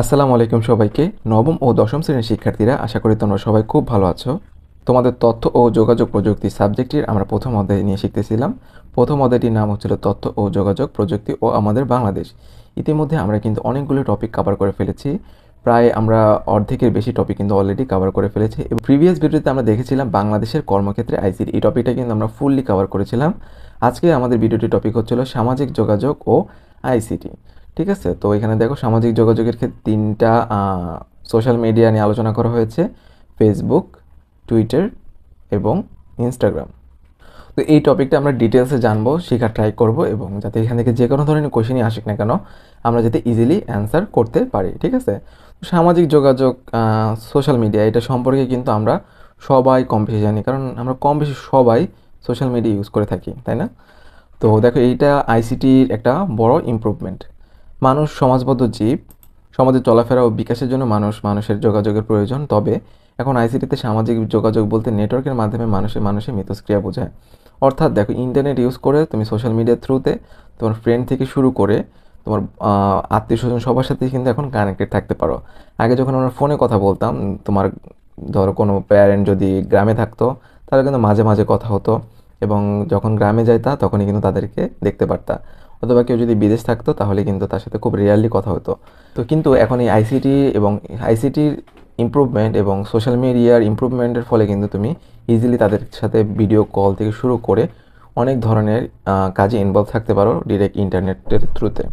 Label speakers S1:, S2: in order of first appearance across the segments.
S1: আসসালামু আলাইকুম সবাইকে। নবম ও দশম শ্রেণির শিক্ষার্থীরা, আশা করি তোমরা সবাই খুব ভালো আছো। তোমাদের তথ্য ও যোগাযোগ প্রযুক্তি সাবজেক্টটির আমরা প্রথম অধ্যায় নিয়ে শিখতেছিলাম। প্রথম অধ্যায়টির নাম হচ্ছিল তথ্য ও যোগাযোগ প্রযুক্তি ও আমাদের বাংলাদেশ। ইতিমধ্যে আমরা কিন্তু অনেকগুলো টপিক কভার করে ফেলেছি। প্রায় আমরা অর্ধেকের বেশি টপিক কিন্তু অলরেডি কভার করে ফেলেছি। এবং প্রিভিয়াস ভিডিওতে আমরা দেখেছিলাম বাংলাদেশের কর্মক্ষেত্রে আইসিটি এই টপিকটা কিন্তু আমরা ফুললি কভার করেছিলাম। আজকে আমাদের ভিডিওটির টপিক হচ্ছিল সামাজিক যোগাযোগ ও আইসিটি ঠিক আছে? তো এখানে দেখো সামাজিক যোগাযোগের ক্ষেত্রে তিনটা সোশ্যাল মিডিয়া নিয়ে আলোচনা করা হয়েছে। ফেসবুক টুইটার এবং ইনস্টাগ্রাম তো এই টপিকটা আমরা ডিটেলসে জানব, শেখার ট্রাই করব এবং যাতে এখান থেকে যে কোনো ধরনের কোশ্চেনই আসুক না কেন, আমরা যাতে ইজিলি অ্যান্সার করতে পারি, ঠিক আছে? সামাজিক যোগাযোগ সোশ্যাল মিডিয়া এটা সম্পর্কে কিন্তু আমরা সবাই কম বেশি জানি, কারণ আমরা কম বেশি সবাই সোশ্যাল মিডিয়া ইউজ করে থাকি, তাই না? তো দেখো এইটা আইসিটির একটা বড় ইমপ্রুভমেন্ট মানুষ সমাজবদ্ধ জীব, সমাজে চলাফেরা ও বিকাশের জন্য মানুষ মানুষের যোগাযোগের প্রয়োজন। তবে এখন আইসিটিতে সামাজিক যোগাযোগ বলতে নেটওয়ার্কের মাধ্যমে মানুষের মানুষের মিথস্ক্রিয়া বোঝায়। অর্থাৎ দেখো, ইন্টারনেট ইউজ করে তুমি সোশ্যাল মিডিয়ার থ্রুতে তোমার ফ্রেন্ড থেকে শুরু করে তোমার আত্মীয় স্বজন সবার সাথে কিন্তু এখন কানেক্টেড থাকতে পারো। আগে যখন আমরা ফোনে কথা বলতাম, তোমার ধরো কোনো প্যারেন্ট যদি গ্রামে থাকতো তাহলে কিন্তু মাঝে মাঝে কথা হতো এবং যখন গ্রামে যাইতা, তখনই কিন্তু তাদেরকে দেখতে পারতা। অথবা কেউ যদি বিদেশ থাকতো, তাহলে কিন্তু তার সাথে খুব রিয়ারলি কথা হতো। তো কিন্তু এখন এই আইসিটি এবং আইসিটির ইমপ্রুভমেন্ট এবং সোশ্যাল মিডিয়ার ইম্প্রুভমেন্টের ফলে কিন্তু তুমি ইজিলি তাদের সাথে ভিডিও কল থেকে শুরু করে অনেক ধরনের কাজে ইনভলভ থাকতে পারো ডিরেক্ট ইন্টারনেটের থ্রুতে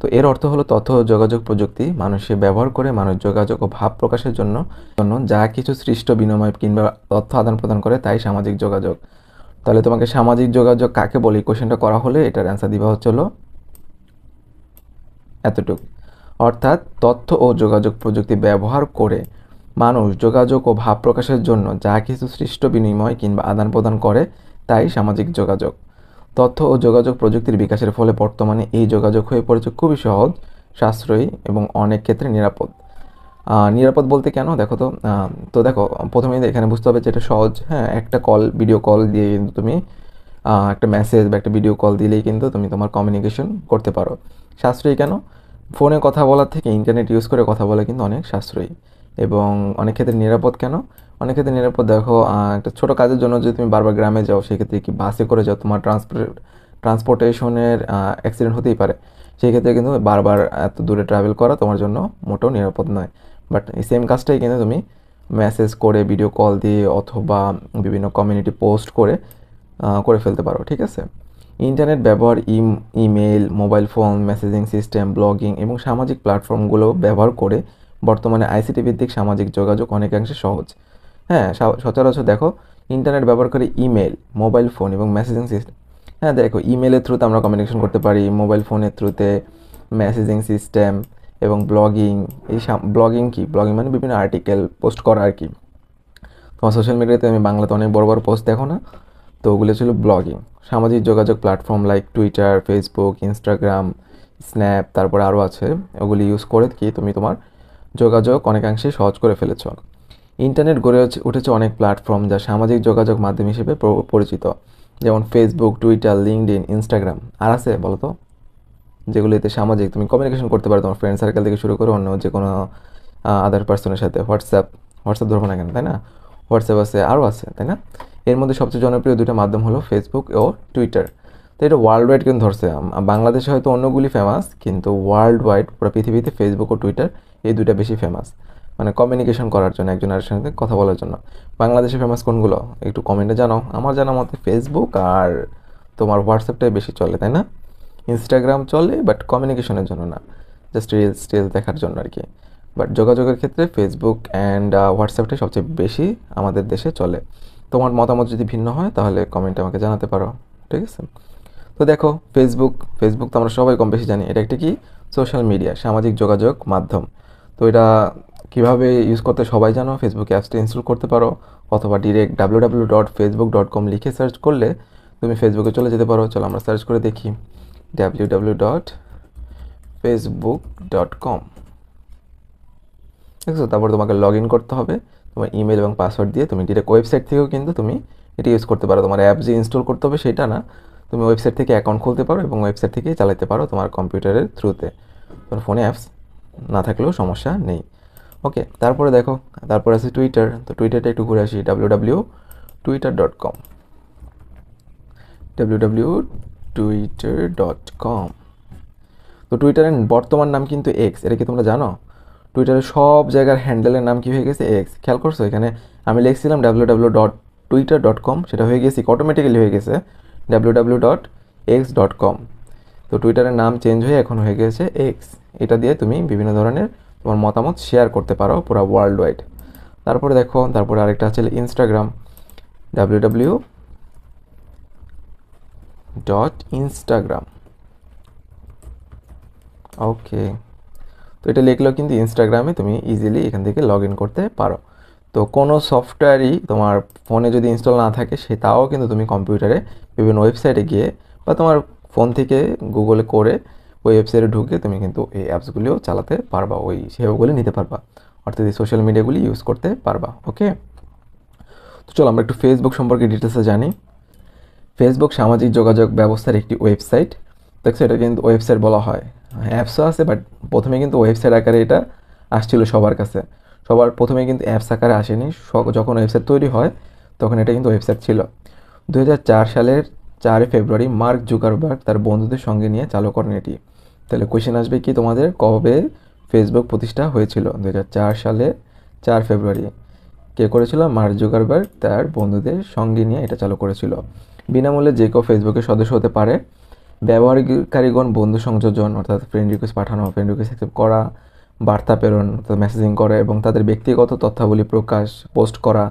S1: তো। এর অর্থ হলো তথ্য, যোগাযোগ প্রযুক্তি, মানুষের ব্যবহার করে মানুষ যোগাযোগ ও ভাব প্রকাশের জন্য জন্য যা কিছু সৃষ্ট বিনিময় কিংবা তথ্য আদান প্রদান করে, তাই সামাজিক যোগাযোগ। তাহলে তোমাকে সামাজিক যোগাযোগ কাকে বলি? কোশ্চেনটা করা হলে এটার অ্যান্সার দিবা হচ্ছে হলো এতটুকু। অর্থাৎ তথ্য ও যোগাযোগ প্রযুক্তি ব্যবহার করে মানুষ যোগাযোগ ও ভাব প্রকাশের জন্য যা কিছু সৃষ্ট বিনিময় কিংবা আদান প্রদান করে, তাই সামাজিক যোগাযোগ। তথ্য ও যোগাযোগ প্রযুক্তির বিকাশের ফলে বর্তমানে এই যোগাযোগ হয়ে পড়েছে খুবই সহজ, সাশ্রয়ী এবং অনেক ক্ষেত্রে নিরাপদ। নিরাপদ বলতে কেন? দেখো তো তো দেখো প্রথমে এখানে বুঝতে হবে যে এটা সহজ হ্যাঁ একটা কল ভিডিও কল দিয়ে কিন্তু তুমি একটা মেসেজ বা একটা ভিডিও কল দিলেই কিন্তু তুমি তোমার কমিউনিকেশন করতে পারো। সাশ্রয়ী কেন? ফোনে কথা বলার থেকে ইন্টারনেট ইউজ করে কথা বলা কিন্তু অনেক সাশ্রয়ী। এবং অনেক ক্ষেত্রে নিরাপদ কেন? অনেক ক্ষেত্রে নিরাপদ, দেখো একটা ছোটো কাজের জন্য যদি তুমি বারবার গ্রামে যাও, সেক্ষেত্রে কি বাসে করে যাও, তোমার ট্রান্সপোর্ট ট্রান্সপোর্টেশনের অ্যাক্সিডেন্ট হতেই পারে। সেই ক্ষেত্রে কিন্তু বারবার এত দূরে ট্রাভেল করা তোমার জন্য মোটেও নিরাপদ নয়। বাট এই সেম কাজটাই কিন্তু তুমি মেসেজ করে ভিডিও কল দিয়ে অথবা বিভিন্ন কমিউনিটি পোস্ট করে করে ফেলতে পারো, ঠিক আছে? ইন্টারনেট ব্যবহার ইম email mobile phone messaging system blogging এবং সামাজিক প্ল্যাটফর্মগুলো ব্যবহার করে বর্তমানে আইসিটি ভিত্তিক সামাজিক যোগাযোগ অনেকাংশে সহজ। হ্যাঁ সচরাচর দেখো ইন্টারনেট ব্যবহার করে ইমেল মোবাইল ফোন এবং মেসেজিং সিস্টেম হ্যাঁ দেখো ইমেলের থ্রুতে আমরা কমিউনিকেশন করতে পারি মোবাইল ফোনের থ্রুতে মেসেজিং সিস্টেম এবং ব্লগিং এই ব্লগিং কি? ব্লগিং মানে বিভিন্ন আর্টিকেল পোস্ট করা আর কি। তোমার সোশ্যাল মিডিয়াতে আমি বাংলাতে অনেক বড় বড় পোস্ট দেখো না? তো ওগুলো ছিল ব্লগিং সামাজিক যোগাযোগ platform like Twitter Facebook Instagram Snap তারপরে আরও আছে। ওগুলি ইউজ করে কি তুমি তোমার যোগাযোগ অনেকাংশে সহজ করে ফেলেছ। ইন্টারনেট গড়ে উঠেছে অনেক প্ল্যাটফর্ম যা সামাজিক যোগাযোগ মাধ্যম হিসেবে পরিচিত। যেমন ফেসবুক টুইটার লিঙ্কড ইনস্টাগ্রাম আর আছে বলো তো? যেগুলিতে সামাজিক তুমি কমিউনিকেশন করতে পারো তোমার ফ্রেন্ড সার্কেল থেকে শুরু করে অন্য যে কোনো আদার পার্সনের সাথে হোয়াটসঅ্যাপ হোয়াটসঅ্যাপ ধরবো না কেন, তাই না? হোয়াটসঅ্যাপ আছে আরও আছে, তাই না? এর মধ্যে সবচেয়ে জনপ্রিয় দুটো মাধ্যম হলো ফেসবুক ও টুইটার তো এটা ওয়ার্ল্ড ওয়াইড কিন্তু ধরছে। বাংলাদেশে হয়তো অন্যগুলি ফেমাস কিন্তু ওয়ার্ল্ড ওয়াইড পুরো পৃথিবীতে ফেসবুক ও টুইটার এই দুইটা বেশি ফেমাস মানে কমিউনিকেশন করার জন্য একজন আরেকজনের সাথে কথা বলার জন্য। বাংলাদেশে ফেমাস কোনগুলো? একটু কমেন্টে জানাও। আমার জানা মতে ফেসবুক আর তোমার হোয়াটসঅ্যাপটাই বেশি চলে, তাই না? ইনস্টাগ্রাম চলে বাট কমিউনিকেশনের জন্য না। জাস্ট রিলস টিলস দেখার জন্য আর কি। বাট যোগাযোগের ক্ষেত্রে ফেসবুক অ্যান্ড হোয়াটসঅ্যাপটাই সবচেয়ে বেশি আমাদের দেশে চলে। তোমার মতামত যদি ভিন্ন হয়, তাহলে কমেন্টে আমাকে জানাতে পারো। ঠিক আছে? তো দেখো ফেসবুক ফেসবুক তো আমরা সবাই কম বেশি জানি। এটা একটা কি? সোশ্যাল মিডিয়া সামাজিক যোগাযোগ মাধ্যম। তো এটা কীভাবে ইউজ করতে সবাই জানো? ফেসবুক অ্যাপসটা ইনস্টল করতে পারো। অথবা direct W W dot Facebook dot com লিখে সার্চ করলে তুমি ফেসবুকে চলে যেতে পারো। চলো আমরা সার্চ করে দেখি। ঠিক আছে, তারপর তোমাকে লগ ইন করতে হবে। তোমার ইমেল এবং পাসওয়ার্ড দিয়ে তুমি ডিরেক্ট ওয়েবসাইট থেকেও কিন্তু তুমি এটা ইউজ করতে পারো। তোমার অ্যাপ যে ইনস্টল করতে হবে সেটা না, তুমি ওয়েবসাইট থেকে অ্যাকাউন্ট খুলতে পারো এবং ওয়েবসাইট থেকেই চালাতে পারো তোমার কম্পিউটারের থ্রুতে তোমার ফোনে অ্যাপস না থাকলেও সমস্যা নেই। ওকে তারপরে দেখো, তারপরে আছে টুইটার তো টুইটারটা একটু ঘুরে আসি W W Twitter dot com W W Twitter dot com তো টুইটারের বর্তমান নাম কিন্তু এক্স এটা কি তোমরা জানো? টুইটারের সব জায়গার হ্যান্ডেলের নাম কি হয়ে গেছে এক্স খেয়াল করছ? এখানে আমি লিখছিলাম W W dot Twitter dot com সেটা হয়ে গেছে অটোমেটিক্যালি হয়ে গেছে W W dot X dot com তো টুইটারের নাম চেঞ্জ হয়ে এখন হয়ে গেছে এক্স এটা দিয়ে তুমি বিভিন্ন ধরনের তোমার মতামত শেয়ার করতে পারো পুরো ওয়ার্ল্ড ওয়াইড তারপরে দেখো, তারপরে আরেকটা আছে Instagram W W dot Instagram okay তো এটা লিখলেও কিন্তু ইনস্টাগ্রামে তুমি ইজিলি এখান থেকে লগ ইন করতে পারো। তো কোনো সফটওয়্যারই তোমার ফোনে যদি ইনস্টল না থাকে সে তাও কিন্তু তুমি কম্পিউটারে বিভিন্ন ওয়েবসাইটে গিয়ে বা তোমার ফোন থেকে গুগলে করে ওই ওয়েবসাইটে ঢুকে তুমি কিন্তু এই অ্যাপসগুলিও চালাতে পারবা, ওই সেবাগুলি নিতে পারবা। অর্থাৎ এই সোশ্যাল মিডিয়াগুলি ইউজ করতে পারবা ওকে তো চলো আমরা একটু ফেসবুক সম্পর্কে ডিটেলসে জানি। ফেসবুক সামাজিক যোগাযোগ ব্যবস্থার একটি ওয়েবসাইট দেখছ, এটা কিন্তু ওয়েবসাইট বলা হয়। অ্যাপসও আছে বাট প্রথমে কিন্তু ওয়েবসাইট আকারে এটা আসছিল সবার কাছে। সবার প্রথমে কিন্তু অ্যাপস আকারে আসেনি। যখন ওয়েবসাইট তৈরি হয়, তখন এটা কিন্তু ওয়েবসাইট ছিল। দু হাজার চার সালের চার ফেব্রুয়ারি মার্ক জুকারবার্গ তার বন্ধুদের সঙ্গে নিয়ে চালু করেন এটি। তাহলে কোয়েশ্চেন আসবে কি তোমাদের? কবে ফেসবুক প্রতিষ্ঠা হয়েছিল? দু হাজার চার সালে চার ফেব্রুয়ারি। কে করেছিল? মার্ক জুকারবার্গ তার বন্ধুদের সঙ্গে নিয়ে এটা চালু করেছিল। বিনামূল্যে যে কেউ ফেসবুকের সদস্য হতে পারে। ব্যবহারকারীগণ বন্ধু সংযোজন, অর্থাৎ ফ্রেন্ড রিকোয়েস্ট পাঠানো ফ্রেন্ড রিকোয়েস্ট অ্যাকসেপ্ট করা, বার্তা প্রেরণ, অর্থাৎ মেসেজিং করা এবং তাদের ব্যক্তিগত তথ্যাবলী প্রকাশ পোস্ট করা,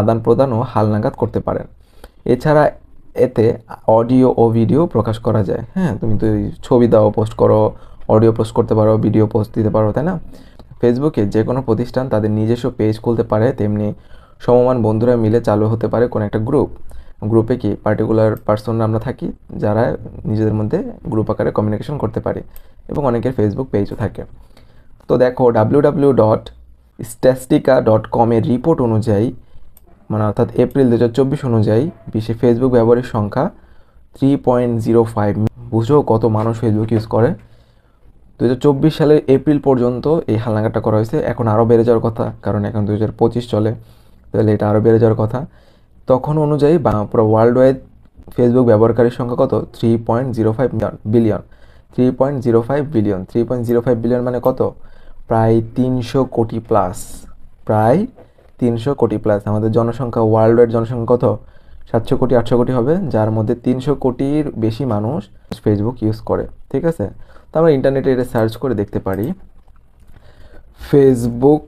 S1: আদান প্রদান ও হালনাগাদ করতে পারেন। এছাড়া এতে অডিও ও ভিডিও প্রকাশ করা যায়। হ্যাঁ তুমি তো ছবি দাও পোস্ট করো অডিও পোস্ট করতে পারো ভিডিও পোস্ট দিতে পারো, তাই না? ফেসবুকে যে কোনো প্রতিষ্ঠান তাদের নিজস্ব পেজ খুলতে পারে, তেমনি সমমান বন্ধুরা মিলে চালু হতে পারে কোনো একটা গ্রুপ গ্রুপে কি পার্টিকুলার পার্সন আমরা থাকি, যারা নিজেদের মধ্যে গ্রুপ আকারে কমিউনিকেশন করতে পারে এবং অনেকের ফেসবুক পেজও থাকে। তো দেখো W W dot Statista dot কমের রিপোর্ট অনুযায়ী মানে অর্থাৎ এপ্রিল দু চব্বিশ অনুযায়ী বিশ্বে ফেসবুক ব্যবহারের সংখ্যা থ্রি পয়েন্ট জিরো ফাইভ বুঝো কত মানুষ ফেসবুক ইউজ করে? দু চব্বিশ সালের এপ্রিল পর্যন্ত এই হালনাগাদটা করা হয়েছে। এখন আরও বেড়ে যাওয়ার কথা, কারণ এখন দু হাজার পঁচিশ চলে, তাহলে এটা আরও বেড়ে যাওয়ার কথা। তখন অনুযায়ী ওয়ার্ল্ড ওয়াইড ফেসবুক ব্যবহারকারীর সংখ্যা কত? Three point zero five billion three point zero five billion three point zero five billion মানে কত? প্রায় তিনশো কোটি প্লাস প্রায় তিনশো কোটি প্লাস আমাদের জনসংখ্যা ওয়ার্ল্ড ওয়াইড জনসংখ্যা কত? সাতশো কোটি, আটশো কোটি হবে, যার মধ্যে তিনশো কোটির বেশি মানুষ ফেসবুক ইউজ করে। ঠিক আছে? তো আমরা ইন্টারনেটে এটা সার্চ করে দেখতে পারি। Facebook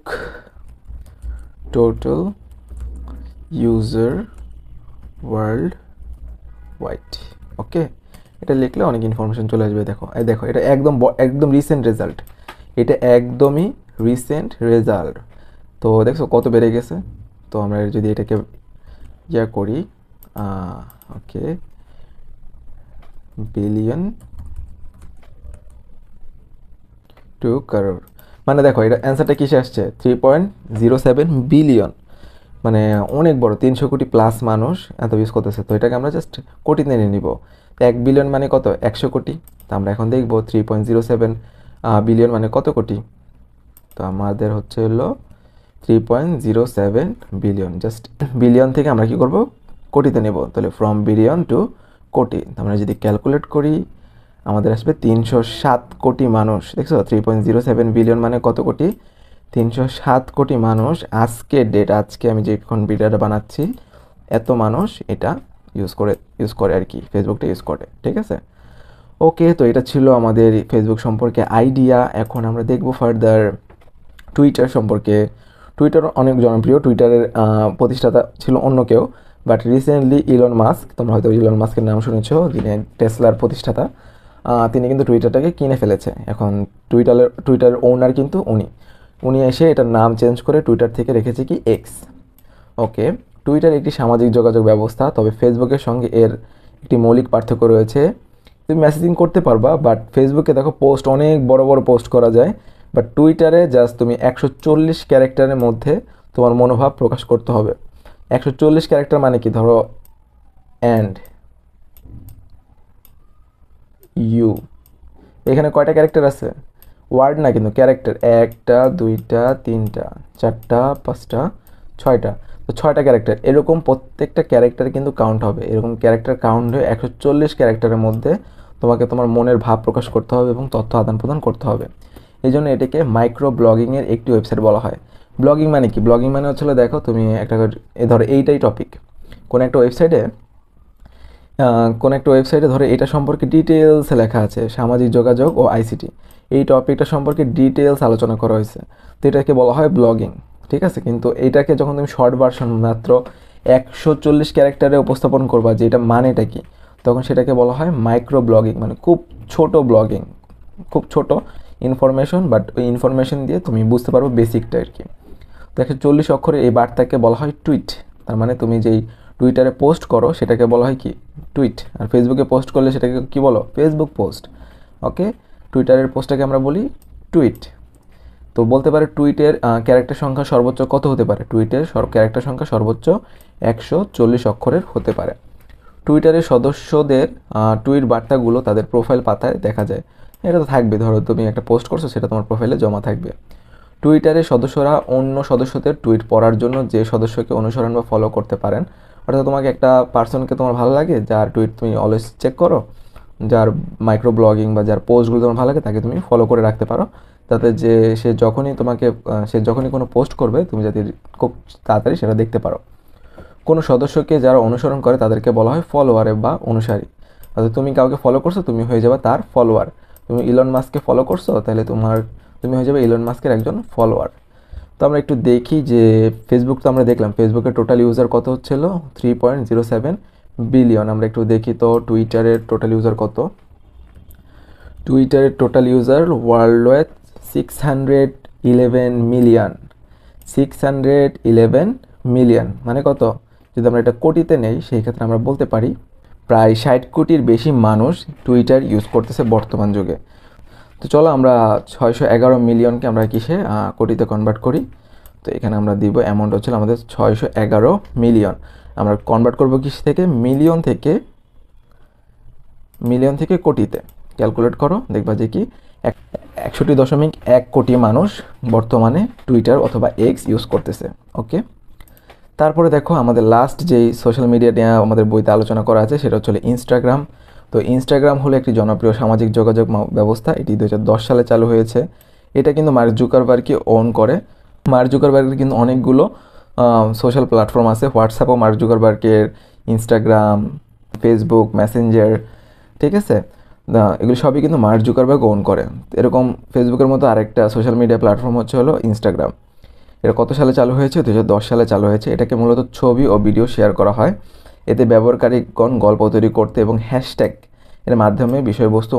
S1: total user world wide okay এটা লিখলে অনেক ইনফরমেশন চলে আসবে, দেখো। এই দেখো, এটা একদম একদম রিসেন্ট রেজাল্ট এটা একদমই রিসেন্ট রেজাল্ট তো দেখছ কত বেড়ে গেছে? তো আমরা যদি এটাকে ইয়া করি ওকে বিলিয়ন টু কারোর মানে দেখো, এটা অ্যান্সারটা কিসে আসছে? Three point zero seven billion মানে অনেক বড়, তিনশো কোটি প্লাস মানুষ এত ইউজ করতেছে। তো এটাকে আমরা জাস্ট কোটিতে নিয়ে নিব। তো এক বিলিয়ন মানে কত? একশো কোটি। তো আমরা এখন দেখব three point zero seven billion মানে কত কোটি? তো আমাদের হচ্ছে হলো three point zero seven billion just billion থেকে আমরা কী করব? কোটিতে নেব। তাহলে ফ্রম বিলিয়ন টু কোটি। আমরা যদি ক্যালকুলেট করি, আমাদের আসবে তিনশো সাত কোটি মানুষ। দেখছ? Three point zero seven billion মানে কত কোটি? তিনশো সাত কোটি মানুষ আজকে ডেট আজকে আমি যে যখন ভিডিওটা বানাচ্ছি, এত মানুষ এটা ইউজ করে ইউজ করে আর কি ফেসবুকটা ইউজ করে, ঠিক আছে? ওকে তো এটা ছিল আমাদের ফেসবুক সম্পর্কে আইডিয়া এখন আমরা দেখব ফার্দার টুইটার সম্পর্কে। টুইটার অনেক জনপ্রিয় টুইটারের প্রতিষ্ঠাতা ছিল অন্য কেউ বাট রিসেন্টলি ইলন মাস্ক তোমরা হয়তো ইলন মাস্কের নাম শুনেছ, যিনি টেসলার প্রতিষ্ঠাতা তিনি কিন্তু টুইটারটাকে কিনে ফেলেছে। এখন টুইটারের টুইটারের ওনার কিন্তু উনি। উনি এসে এটার নাম চেঞ্জ করে টুইটার থেকে রেখেছে কি এক্স ওকে টুইটার একটি সামাজিক যোগাযোগ ব্যবস্থা, তবে ফেসবুকের সঙ্গে এর একটি মৌলিক পার্থক্য রয়েছে। তুমি মেসেজিং করতে পারবা বাট ফেসবুকে দেখো পোস্ট অনেক বড় বড় পোস্ট করা যায় বাট টুইটারে জাস্ট তুমি একশো চল্লিশ ক্যারেক্টারের মধ্যে তোমার মনোভাব প্রকাশ করতে হবে। একশো চল্লিশ ক্যারেক্টার মানে কি? ধরো অ্যান্ড ইউ এখানে কয়টা ক্যারেক্টার আছে? ওয়ার্ড না, কিন্তু ক্যারেক্টার। একটা, দুইটা, তিনটা, চারটা, পাঁচটা, ছয়টা। তো ছয়টা ক্যারেক্টার। এরকম প্রত্যেকটা ক্যারেক্টার কিন্তু কাউন্ট হবে। এরকম ক্যারেক্টার কাউন্ট হয়ে একশো চল্লিশ ক্যারেক্টারের মধ্যে তোমাকে তোমার মনের ভাব প্রকাশ করতে হবে এবং তথ্য আদান প্রদান করতে হবে। এই জন্য এটাকে মাইক্রো ব্লগিংয়ের একটি ওয়েবসাইট বলা হয়। ব্লগিং মানে কি? ব্লগিং মানে হচ্ছিল দেখো, তুমি একটা এ ধরো এইটাই টপিক কোনো একটা ওয়েবসাইটে কোনো একটা ওয়েবসাইটে ধরে এটা সম্পর্কে ডিটেলসে লেখা আছে, সামাজিক যোগাযোগ ও আইসিটি এই টপিকটা সম্পর্কে ডিটেলস আলোচনা করা হয়েছে। তো এটাকে বলা হয় ব্লগিং ঠিক আছে? কিন্তু এইটাকে যখন তুমি শর্ট ভার্সন মাত্র একশো চল্লিশ ক্যারেক্টারে উপস্থাপন করবা যে এটা মানেটা কি, তখন সেটাকে বলা হয় মাইক্রো ব্লগিং মানে খুব ছোট ব্লগিং খুব ছোট ইনফরমেশন বাট ওই ইনফরমেশন দিয়ে তুমি বুঝতে পারব বেসিকটা আর কি। তো একশো চল্লিশ অক্ষরে এই বার্তাকে বলা হয় টুইট তার মানে তুমি যেই টুইটারে পোস্ট করো, সেটাকে বলা হয় কি? টুইট আর ফেসবুকে পোস্ট করলে সেটাকে কি বলো? ফেসবুক পোস্ট ওকে টুইটারের পোস্টটাকে আমরা বলি টুইট তো বলতে পারে টুইটের ক্যারেক্টার সংখ্যা সর্বোচ্চ কত হতে পারে? টুইটের ক্যারেক্টার সংখ্যা সর্বোচ্চ একশো চল্লিশ অক্ষরের হতে পারে। টুইটারের সদস্যদের টুইট বার্তাগুলো তাদের প্রোফাইল পাতায় দেখা যায়। এটা তো থাকবে, ধরো তুমি একটা পোস্ট করছ, সেটা তোমার প্রোফাইলে জমা থাকবে। টুইটারের সদস্যরা অন্য সদস্যদের টুইট পড়ার জন্য যে সদস্যকে অনুসরণ বা ফলো করতে পারেন অর্থাৎ তোমাকে একটা পার্সনকে তোমার ভালো লাগে, যার টুইট তুমি অলওয়েজ চেক করো, যার মাইক্রো ব্লগিং বা যার পোস্টগুলো তোমার ভালো লাগে তাকে তুমি ফলো করে রাখতে পারো। যাতে যে সে যখনই তোমাকে সে যখনই কোনো পোস্ট করবে, তুমি যাতে খুব তাড়াতাড়ি সেটা দেখতে পারো। কোনো সদস্যকে যারা অনুসরণ করে তাদেরকে বলা হয় ফলোয়ারে বা অনুসারী। অর্থাৎ তুমি কাউকে ফলো করছ, তুমি হয়ে যাবে তার ফলোয়ার তুমি ইলন মাস্ককে ফলো করছ, তাহলে তোমার, তুমি হয়ে যাবে ইলন মাস্কের একজন ফলোয়ার তো আমরা একটু দেখি যে ফেসবুক তো আমরা দেখলাম। ফেসবুকের টোটাল ইউজার কত হচ্ছিল? Three point zero seven billion আমরা একটু দেখি তো টুইটারের টোটাল ইউজার কত? টুইটারের total user world wide six hundred eleven million six hundred eleven million মানে কত? যদি আমরা এটা কোটিতে নেই, সেই ক্ষেত্রে আমরা বলতে পারি, প্রায় ষাট কোটির বেশি মানুষ টুইটার ইউজ করতেছে বর্তমান যুগে। তো চলো আমরা ছয়শো এগারো মিলিয়নকে আমরা কিসে কোটিতে কনভার্ট করি। তো এখানে আমরা দিব অ্যামাউন্ট হচ্ছিল আমাদের ছয়শো এগারো মিলিয়ন। আমরা কনভার্ট করব কিস থেকে? মিলিয়ন থেকে মিলিয়ন থেকে কোটিতে। ক্যালকুলেট করো, দেখবা যে কি একষট্টি দশমিক এক কোটি মানুষ বর্তমানে টুইটার অথবা এক্স ইউজ করতেছে ওকে তারপরে দেখো আমাদের লাস্ট যেই সোশ্যাল মিডিয়া নিয়ে আমাদের বইতে আলোচনা করা আছে, সেটা হচ্ছে ইনস্টাগ্রাম তো ইনস্টাগ্রাম হলো একটি জনপ্রিয় সামাজিক যোগাযোগ ব্যবস্থা। এটি দু হাজার দশ সালে চালু হয়েছে। এটা কিন্তু মার্ক জুকারবার্গকে ওন করে। মার্ক জুকারবার্গের কিন্তু অনেকগুলো সোশ্যাল প্ল্যাটফর্ম আছে। হোয়াটসঅ্যাপও মার্ক জুকারবার্গের ইনস্টাগ্রাম ফেসবুক মেসেঞ্জার ঠিক আছে? এগুলো সবই কিন্তু মার্ক জুকারবার্গ ওন করে। এরকম ফেসবুকের মতো আরেকটা সোশ্যাল মিডিয়া প্ল্যাটফর্ম হচ্ছে হলো ইনস্টাগ্রাম এটা কত সালে চালু হয়েছে? দু হাজার দশ সালে চালু হয়েছে। এটাকে মূলত ছবি ও ভিডিও শেয়ার করা হয়। এতে ব্যবহারকারীগণ গল্প তৈরি করতে এবং হ্যাশট্যাগ এর মাধ্যমে বিষয়বস্তু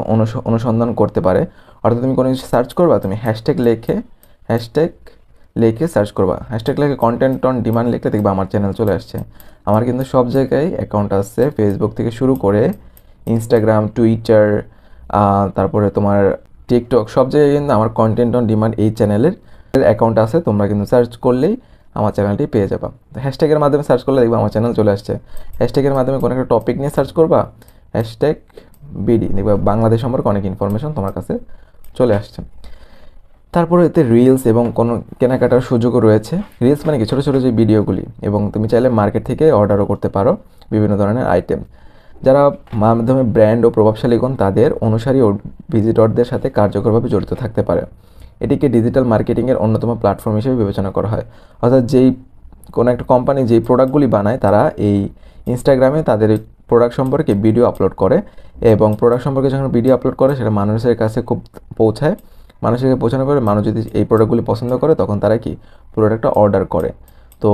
S1: অনুসন্ধান করতে পারে। অর্থাৎ তুমি কোনো কিছু সার্চ করবা, তুমি হ্যাশট্যাগ লেখে, হ্যাশট্যাগ লিখে সার্চ করবা। হ্যাশট্যাগ লেখে কন্টেন্ট অন ডিমান্ড লিখলে দেখবা আমার চ্যানেল চলে আসছে। আমার কিন্তু সব জায়গায় অ্যাকাউন্ট আসছে ফেসবুক থেকে শুরু করে ইনস্টাগ্রাম টুইটার তারপরে তোমার টিকটক সব জায়গায় কিন্তু আমার কন্টেন্ট অন ডিমান্ড এই চ্যানেলের অ্যাকাউন্ট আছে। তোমরা কিন্তু সার্চ করলেই আমার চ্যানেলটি পেয়ে যাবা। তো হ্যাশট্যাগের মাধ্যমে সার্চ করলে দেখবা আমার চ্যানেল চলে আসছে। হ্যাশট্যাগের মাধ্যমে কোনো একটা টপিক নিয়ে সার্চ করবা হ্যাশট্যাগ বিডি দেখবা বাংলাদেশ সম্পর্কে অনেক ইনফরমেশন তোমার কাছে চলে আসছে। তারপরে এতে রিলস এবং কোনো কেনাকাটার সুযোগও রয়েছে। রিলস মানে কি? ছোটো ছোটো যে ভিডিওগুলি এবং তুমি চাইলে মার্কেট থেকে অর্ডারও করতে পারো বিভিন্ন ধরনের আইটেম যারা মাধ্যমে ব্র্যান্ড ও প্রভাবশালীগণ তাদের অনুসারী ও ভিজিটরদের সাথে কার্যকরভাবে জড়িত থাকতে পারে। এটিকে ডিজিটাল মার্কেটিংয়ের অন্যতম প্ল্যাটফর্ম হিসেবে বিবেচনা করা হয়। অর্থাৎ যেই কোনো একটা কোম্পানি যেই প্রোডাক্টগুলি বানায়, তারা এই ইনস্টাগ্রামে তাদের প্রোডাক্ট সম্পর্কে ভিডিও আপলোড করে এবং প্রোডাক্ট সম্পর্কে যখন ভিডিও আপলোড করে, সেটা মানুষের কাছে খুব পৌঁছায়। মানুষের কাছে পৌঁছানোর পরে মানুষ যদি এই প্রোডাক্টগুলি পছন্দ করে, তখন তারা কি প্রোডাক্টটা অর্ডার করে। তো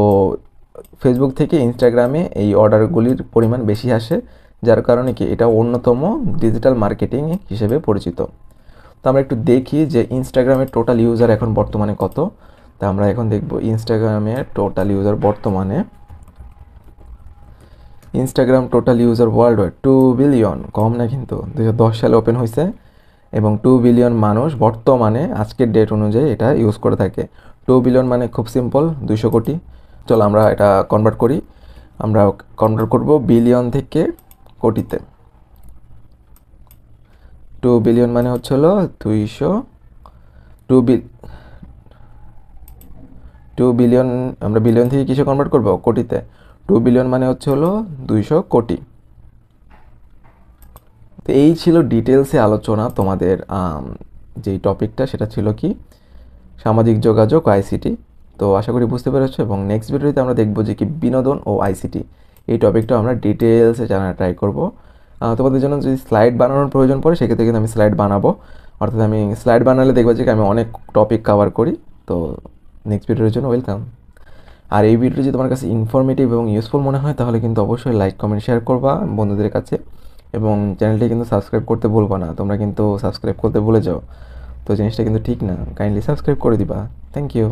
S1: ফেসবুক থেকে ইনস্টাগ্রামে এই অর্ডারগুলির পরিমাণ বেশি আসে, যার কারণে কি এটা অন্যতম ডিজিটাল মার্কেটিং হিসেবে পরিচিত। তো আমরা একটু দেখি যে ইনস্টাগ্রামের টোটাল ইউজার এখন বর্তমানে কত। তা আমরা এখন দেখব ইনস্টাগ্রামের টোটাল ইউজার বর্তমানে। Instagram total user world wide two billion কম না কিন্তু? দু হাজার দশ সালে ওপেন হয়েছে এবং টু বিলিয়ন মানুষ বর্তমানে আজকের ডেট অনুযায়ী এটা ইউজ করে থাকে। টু বিলিয়ন মানে খুব সিম্পল দুশো কোটি। চলো আমরা এটা কনভার্ট করি। আমরা কনভার্ট করব বিলিয়ন থেকে কোটিতে। টু বিলিয়ন মানে হচ্ছে হলো দুইশো টু বিল টু বিলিয়ন আমরা বিলিয়ন থেকে কিসে কনভার্ট করব? কোটিতে। টু বিলিয়ন মানে হচ্ছে হলো দুইশো কোটি। তো এই ছিল ডিটেলসে আলোচনা তোমাদের যেই টপিকটা সেটা ছিল কি? সামাজিক যোগাযোগ আইসিটি তো আশা করি বুঝতে পেরেছ এবং নেক্সট ভিডিওতে আমরা দেখব যে কি বিনোদন ও আইসিটি এই টপিকটা আমরা ডিটেলসে জানার ট্রাই করব। তোমাদের জন্য যদি স্লাইড বানানোর প্রয়োজন পড়ে, সেক্ষেত্রে কিন্তু আমি স্লাইড বানাবো। অর্থাৎ আমি স্লাইড বানালে দেখব যে আমি অনেক টপিক কভার করি। তো নেক্সট ভিডিওর জন্য ওয়েলকাম আর এই ভিডিওটি যদি তোমার কাছে ইনফরমেটিভ এবং ইউজফুল মনে হয়, তাহলে কিন্তু অবশ্যই লাইক কমেন্ট শেয়ার করবা বন্ধুদের কাছে। এবং চ্যানেলটি কিন্তু সাবস্ক্রাইব করতে ভুলবা না, তোমরা কিন্তু সাবস্ক্রাইব করতে ভুলে যাও। তো জিনিসটা কিন্তু ঠিক না কাইন্ডলি সাবস্ক্রাইব করে দিবা। Thank you